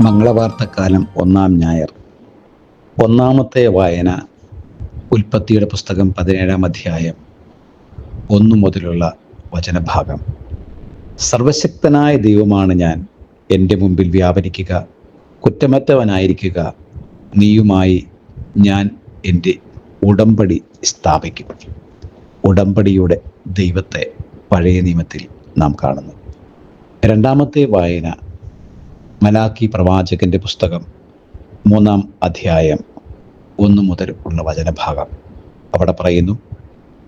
മംഗളവാർത്തക്കാലം ഒന്നാം ഞായർ. ഒന്നാമത്തെ വായന ഉൽപ്പത്തിയുടെ പുസ്തകം പതിനേഴാം അധ്യായം ഒന്നു മുതലുള്ള വചനഭാഗം. സർവശക്തനായ ദൈവമാണ് ഞാൻ. എന്റെ മുമ്പിൽ വ്യാപരിക്കുക കുറ്റമറ്റവനായിരിക്കുക. നീയുമായി ഞാൻ എന്റെ ഉടമ്പടി സ്ഥാപിക്കും. ഉടമ്പടിയുടെ ദൈവത്തെ പഴയ നിയമത്തിൽ നാം കാണുന്നു. രണ്ടാമത്തെ വായന മലാക്കി പ്രവാചകന്റെ പുസ്തകം മൂന്നാം അധ്യായം ഒന്നു മുതൽ ഉള്ള വചനഭാഗം. അവിടെ പറയുന്നു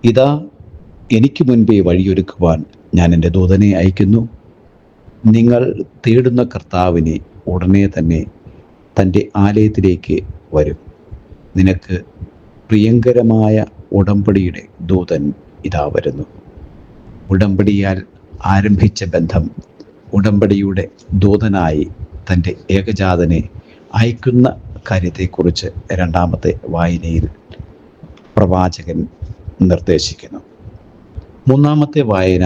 ഇതാ എനിക്ക് മുൻപേ വഴിയൊരുക്കുവാൻ ഞാൻ എന്റെ ദൂതനെ അയക്കുന്നു. നിങ്ങൾ തേടുന്ന കർത്താവിനെ ഉടനെ തന്നെ തന്റെ ആലയത്തിലേക്ക് വരും. നിനക്ക് പ്രിയങ്കരമായ ഉടമ്പടിയുടെ ദൂതൻ ഇതാ വരുന്നു. ഉടമ്പടിയാൽ ആരംഭിച്ച ബന്ധം ഉടമ്പടിയുടെ ദൂതനായി തന്റെ ഏകജാതനെ അയക്കുന്ന കാര്യത്തെക്കുറിച്ച് രണ്ടാമത്തെ വായനയിൽ പ്രവാചകൻ നിർദ്ദേശിക്കുന്നു. മൂന്നാമത്തെ വായന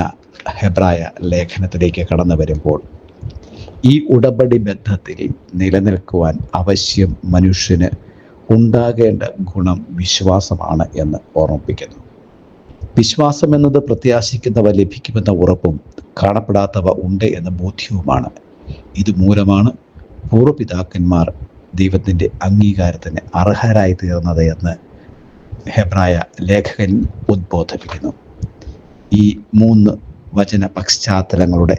ഹെബ്രായ ലേഖനത്തിലേക്ക് കടന്നു വരുമ്പോൾ ഈ ഉടമ്പടി ബന്ധത്തിൽ നിലനിൽക്കുവാൻ ആവശ്യം മനുഷ്യന് ഉണ്ടാകേണ്ട ഗുണം വിശ്വാസമാണ് എന്ന് ഓർമ്മിപ്പിക്കുന്നു. വിശ്വാസം എന്നത് പ്രത്യാശിക്കുന്നവ ലഭിക്കുമെന്ന ഉറപ്പും കാണപ്പെടാത്തവ ഉണ്ട് എന്ന ബോധ്യവുമാണ്. ഇത് മൂലമാണ് പൂർവപിതാക്കന്മാർ ദൈവത്തിന്റെ അംഗീകാരത്തിന് അർഹരായി തീർന്നത് എന്ന് ഹെബ്രായ ലേഖകൻ ഉദ്ബോധിപ്പിക്കുന്നു. ഈ മൂന്ന് വചന പശ്ചാത്തലങ്ങളുടെ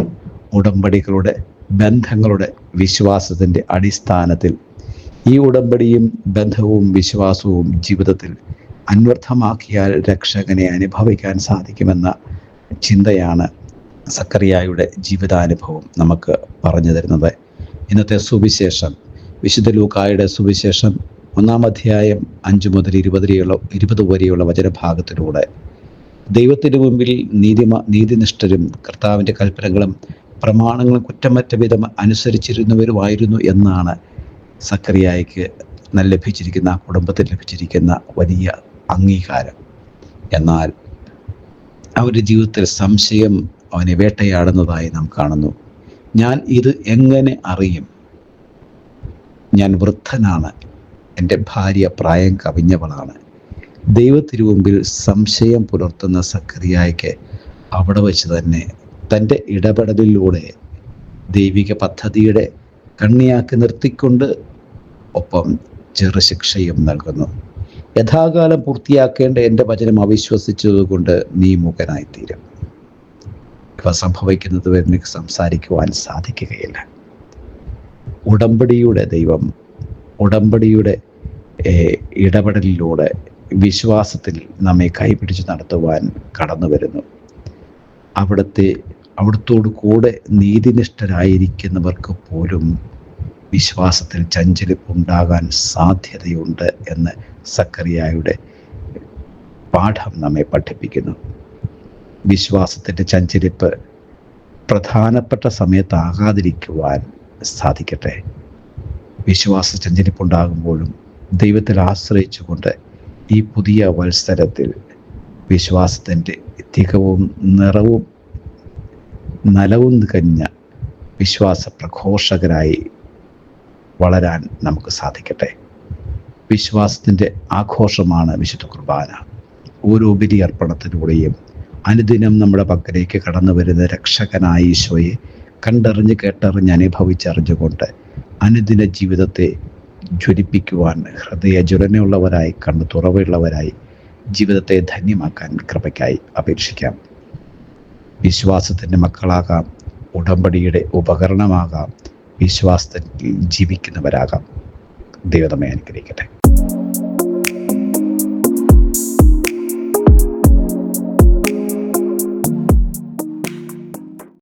ഉടമ്പടികളുടെ ബന്ധങ്ങളുടെ വിശ്വാസത്തിന്റെ അടിസ്ഥാനത്തിൽ ഈ ഉടമ്പടിയും ബന്ധവും വിശ്വാസവും ജീവിതത്തിൽ അന്വർത്ഥമാക്കിയാൽ രക്ഷകനെ അനുഭവിക്കാൻ സാധിക്കുമെന്ന ചിന്തയാണ് സക്കറിയായുടെ ജീവിതാനുഭവം നമുക്ക് പറഞ്ഞു തരുന്നത്. ഇന്നത്തെ സുവിശേഷം വിശുദ്ധ ലൂക്കായുടെ സുവിശേഷം ഒന്നാം അധ്യായം അഞ്ച് മുതൽ ഇരുപത് ഇരുപത് വരെയുള്ള വചനഭാഗത്തിലൂടെ. ദൈവത്തിന് മുമ്പിൽ നീതിമ നീതിനിഷ്ഠരും കർത്താവിന്റെ കൽപ്പനകളും പ്രമാണങ്ങളും കുറ്റമറ്റ വിധം അനുസരിച്ചിരുന്നവരുമായിരുന്നു എന്നാണ് സക്കറിയായ്ക്ക് ലഭിച്ചിരിക്കുന്ന കുടുംബത്തിൽ ലഭിച്ചിരിക്കുന്ന വലിയ അംഗീകാരം. എന്നാൽ അവരുടെ ജീവിതത്തിൽ സംശയം അവനെ വേട്ടയാടുന്നതായി നാം കാണുന്നു. ഞാൻ ഇത് എങ്ങനെ അറിയും? ഞാൻ വൃദ്ധനാണ്. എന്റെ ഭാര്യ പ്രായം കവിഞ്ഞവളാണ്. ദൈവത്തിരുവുമ്പിൽ സംശയം പുലർത്തുന്ന സക്രിയായ്ക്ക് അവിടെ വെച്ച് തന്നെ തന്റെ ഇടപെടലിലൂടെ ദൈവിക പദ്ധതിയുടെ കണ്ണിയാക്കി നിർത്തിക്കൊണ്ട് ഒപ്പം ചെറു ശിക്ഷയും നൽകുന്നു. യഥാകാലം പൂർത്തിയാക്കേണ്ട എന്റെ വചനം അവിശ്വസിച്ചതുകൊണ്ട് നീ മുഖനായിത്തീരും. ഇവ സംഭവിക്കുന്നത് വരെ എനിക്ക് സംസാരിക്കുവാൻ സാധിക്കുകയില്ല. ഉടമ്പടിയുടെ ദൈവം ഉടമ്പടിയുടെ ഇടപെടലിലൂടെ വിശ്വാസത്തിൽ നമ്മെ കൈപിടിച്ച് നടത്തുവാൻ കടന്നു വരുന്നു. അവിടുത്തെ അവിടുത്തോടു കൂടെ നീതിനിഷ്ഠരായിരിക്കുന്നവർക്ക് പോലും വിശ്വാസത്തിൽ ചഞ്ചലിപ്പുണ്ടാകാൻ സാധ്യതയുണ്ട് എന്ന് സക്കറിയായുടെ പാഠം നമ്മെ പഠിപ്പിക്കുന്നു. വിശ്വാസത്തിന്റെ ചഞ്ചരിപ്പ് പ്രധാനപ്പെട്ട സമയത്താകാതിരിക്കുവാൻ സാധിക്കട്ടെ. വിശ്വാസ ചഞ്ചലിപ്പുണ്ടാകുമ്പോഴും ദൈവത്തിൽ ആശ്രയിച്ചുകൊണ്ട് ഈ പുതിയ വത്സരത്തിൽ വിശ്വാസത്തിന്റെ തികവും നിറവും നലവും കഴിഞ്ഞ വിശ്വാസ പ്രഘോഷകരായി വളരാൻ നമുക്ക് സാധിക്കട്ടെ. വിശ്വാസത്തിന്റെ ആഘോഷമാണ് വിശുദ്ധ കുർബാന. ഓരോ ബലി അർപ്പണത്തിലൂടെയും അനുദിനം നമ്മുടെ പക്കലേക്ക് കടന്നു വരുന്ന രക്ഷകനായ ഈശോയെ കണ്ടറിഞ്ഞ് കേട്ടറിഞ്ഞ് അനുഭവിച്ചറിഞ്ഞുകൊണ്ട് അനുദിന ജീവിതത്തെ ജ്വലിപ്പിക്കുവാൻ ഹൃദയ ജ്വലനയുള്ളവരായി കണ്ണു തുറവുള്ളവരായി ജീവിതത്തെ ധന്യമാക്കാൻ കൃപയ്ക്കായി അപേക്ഷിക്കാം. വിശ്വാസത്തിന്റെ മക്കളാകാം ഉടമ്പടിയുടെ ഉപകരണമാകാം വിശ്വാസത്തിൽ ജീവിക്കുന്നവരാകാം. ദൈവതമേ അനുഗ്രഹിക്കട്ടെ.